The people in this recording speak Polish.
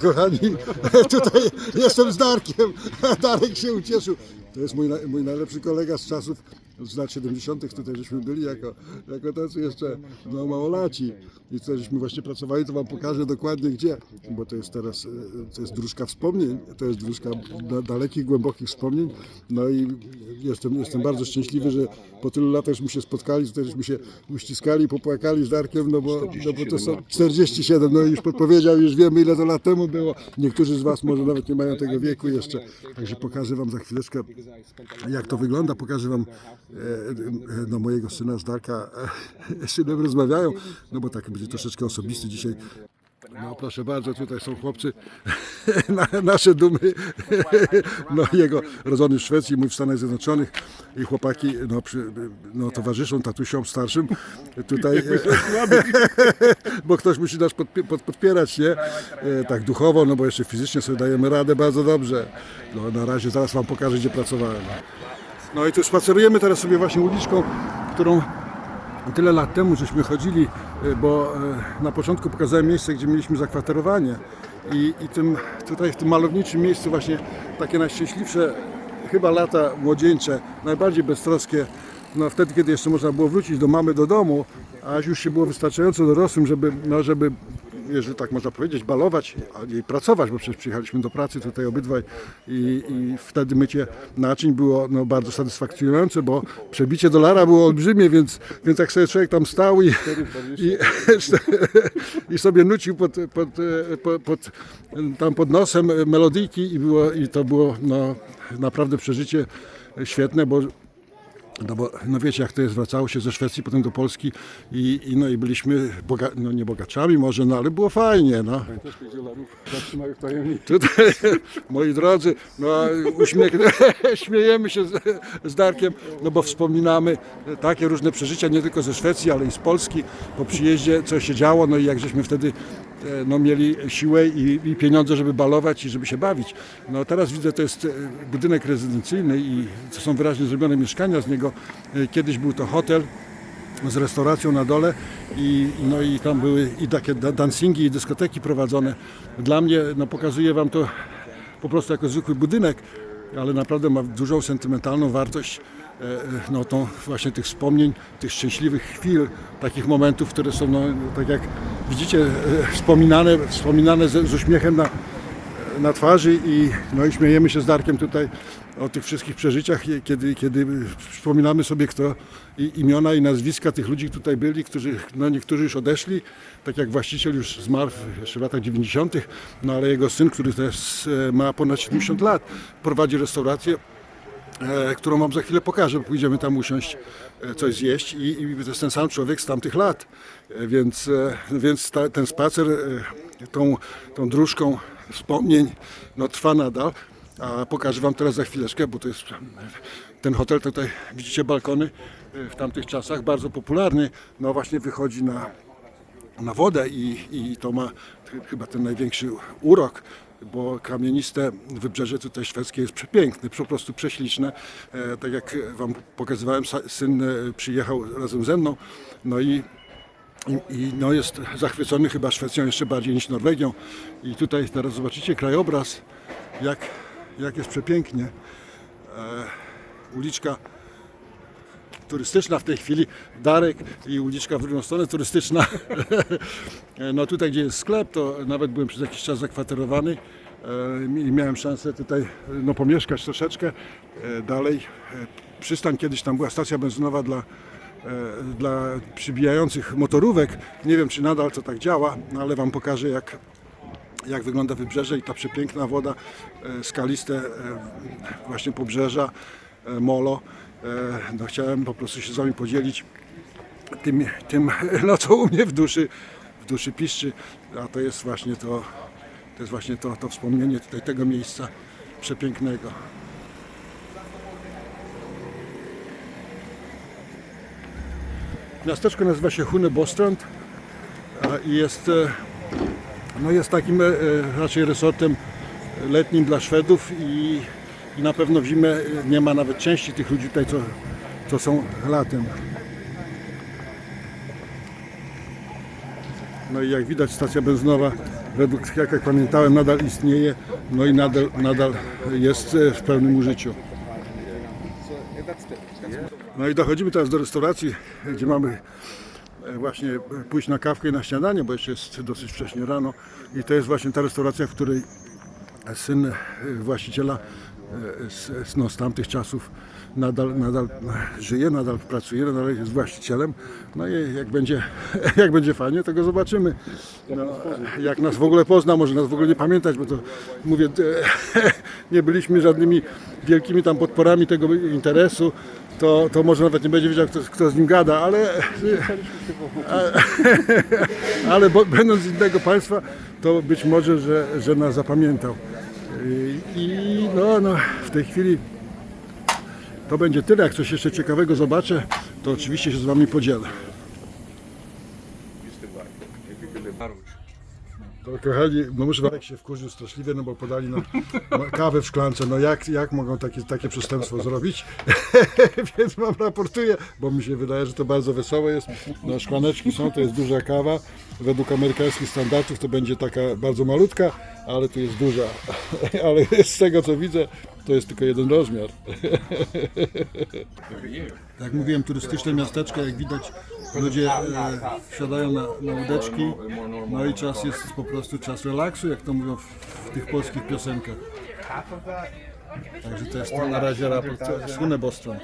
Kochani, tutaj jestem z Darkiem. Darek się ucieszył. To jest mój, mój najlepszy kolega z czasów, z lat 70. Tutaj żeśmy byli jako, jako tacy jeszcze no, małolaci. I tutaj żeśmy właśnie pracowali, to wam pokażę dokładnie gdzie. Bo to jest teraz, e, to jest dróżka wspomnień, to jest dróżka da, dalekich, głębokich wspomnień. No i jestem, jestem bardzo szczęśliwy, że po tylu latach żeśmy się spotkali, tutaj żeśmy się uściskali, popłakali z Darkiem, no bo, no bo to są 47, no już podpowiedział, już wiemy ile to lat temu było. Niektórzy z Was może nawet nie mają tego wieku jeszcze. Także pokażę Wam za chwileczkę, jak to wygląda. Pokażę Wam no, mojego syna z Darka. E, synem rozmawiają, no bo tak będzie troszeczkę osobisty dzisiaj. No proszę bardzo, tutaj są chłopcy, na, nasze dumy, no jego rodzony w Szwecji, mój w Stanach Zjednoczonych i chłopaki no, przy, no, towarzyszą tatusiom starszym tutaj, e, bo ktoś musi nas podpie- pod, podpierać, nie? E, tak duchowo, no bo jeszcze fizycznie sobie dajemy radę bardzo dobrze. No na razie zaraz Wam pokażę, gdzie pracowałem. No i tu spacerujemy teraz sobie właśnie uliczką, którą Tyle lat temu żeśmy chodzili, y, bo y, na początku pokazałem miejsce, gdzie mieliśmy zakwaterowanie. I, i tym, tutaj w tym malowniczym miejscu właśnie takie najszczęśliwsze chyba lata młodzieńcze, najbardziej beztroskie, no wtedy, kiedy jeszcze można było wrócić do mamy, do domu, a już się było wystarczająco dorosłym, żeby, no, żeby jeżeli tak można powiedzieć, balować i pracować, bo przecież przyjechaliśmy do pracy tutaj obydwaj i, i wtedy mycie naczyń było no, bardzo satysfakcjonujące, bo przebicie dolara było olbrzymie, więc, więc jak sobie człowiek tam stał i, i, i sobie nucił pod, pod, pod, pod, tam pod nosem melodyjki i, było, i to było no, naprawdę przeżycie świetne, bo no bo no wiecie jak to jest, wracało się ze Szwecji potem do Polski i, i, no, i byliśmy, boga, no nie bogaczami może, no ale było fajnie. No. Dolarów zatrzymaj w tajemnicy. Tutaj, moi drodzy, no, uśmiech, śmiejemy się z, z Darkiem, no bo wspominamy takie różne przeżycia, nie tylko ze Szwecji, ale i z Polski po przyjeździe, co się działo, no i jak żeśmy wtedy no, mieli siłę i, i pieniądze, żeby balować i żeby się bawić. No teraz widzę, to jest e, budynek rezydencyjny i to są wyraźnie zrobione mieszkania z niego. E, Kiedyś był to hotel, z restauracją na dole i, no i tam były i takie da- dancingi i dyskoteki prowadzone. Dla mnie no, pokazuje Wam to po prostu jako zwykły budynek, ale naprawdę ma dużą sentymentalną wartość e, e, no, tą właśnie tych wspomnień, tych szczęśliwych chwil, takich momentów, które są, no, tak jak widzicie, e, wspominane, wspominane z, z uśmiechem na, na twarzy i, no i śmiejemy się z Darkiem tutaj o tych wszystkich przeżyciach, kiedy, kiedy przypominamy sobie kto i imiona i nazwiska tych ludzi tutaj byli, którzy, no niektórzy już odeszli, tak jak właściciel już zmarł jeszcze w latach 90., no ale jego syn, który też e, ma ponad 70 lat, prowadzi restaurację, e, którą Wam za chwilę pokażę, bo pójdziemy tam usiąść, e, coś zjeść i, i to jest ten sam człowiek z tamtych lat, E, więc, e, więc ta, ten spacer e, tą, tą dróżką wspomnień no, trwa nadal, a pokażę Wam teraz za chwileczkę, bo to jest ten hotel, tutaj widzicie balkony e, w tamtych czasach, bardzo popularny, no właśnie wychodzi na, na wodę i, i to ma ch- chyba ten największy urok, bo kamieniste wybrzeże tutaj szwedzkie jest przepiękne, po prostu prześliczne. E, tak jak Wam pokazywałem, syn e, przyjechał razem ze mną, no i i, I no jest zachwycony chyba Szwecją jeszcze bardziej niż Norwegią. I tutaj teraz zobaczycie krajobraz, jak, jak jest przepięknie. E, uliczka turystyczna w tej chwili, Darek i uliczka w drugą stronę turystyczna. No tutaj gdzie jest sklep, to nawet byłem przez jakiś czas zakwaterowany e, i miałem szansę tutaj no, pomieszkać troszeczkę e, dalej. E, Przystań kiedyś tam była stacja benzynowa dla, dla przybijających motorówek. Nie wiem czy nadal to tak działa, ale Wam pokażę jak, jak wygląda wybrzeże i ta przepiękna woda, skaliste właśnie pobrzeża, molo. E, No, chciałem po prostu się z Wami podzielić tym, tym no, co u mnie w duszy, w duszy piszczy, a to jest właśnie to, to, jest właśnie to, to wspomnienie tutaj tego miejsca przepięknego. Miasteczko nazywa się Hunebostrand i jest, e, no jest takim e, raczej resortem letnim dla Szwedów i, i na pewno w zimę nie ma nawet części tych ludzi tutaj, co, co są latem. No i jak widać stacja benzynowa według, jak, jak pamiętałem, nadal istnieje, no i nadal, nadal jest e, w pełnym użyciu. No i dochodzimy teraz do restauracji, gdzie mamy e, właśnie pójść na kawkę i na śniadanie, bo jeszcze jest dosyć wcześnie rano. I to jest właśnie ta restauracja, w której syn właściciela z, z- no, z tamtych czasów nadal, nadal żyje, nadal pracuje, nadal jest właścicielem. No i jak będzie, jak będzie fajnie, to go zobaczymy. No, jak nas w ogóle pozna, może nas w ogóle nie pamiętać, bo to mówię, e, nie byliśmy żadnymi wielkimi tam podporami tego interesu. To, to może nawet nie będzie wiedział, kto, kto z nim gada, ale ale bo, będąc z innego państwa, to być może, że, że nas zapamiętał. I, no, no, w tej chwili to będzie tyle. Jak coś jeszcze ciekawego zobaczę, to oczywiście się z Wami podzielę. To kochani, no muszę Marek się wkurzył straszliwie, no bo podali nam kawę w szklance. No jak, jak mogą takie, takie przestępstwo zrobić? Więc wam raportuję, bo mi się wydaje, że to bardzo wesołe jest. No szklaneczki są, to jest duża kawa. Według amerykańskich standardów to będzie taka bardzo malutka, ale tu jest duża. Ale z tego co widzę, to jest tylko jeden rozmiar. Jak mówiłem, turystyczne miasteczko, jak widać, ludzie e, wsiadają na, na łódeczki, no i czas jest po prostu czas relaksu, jak to mówią w, w tych polskich piosenkach. Także to jest to na razie raport z Hunebostron.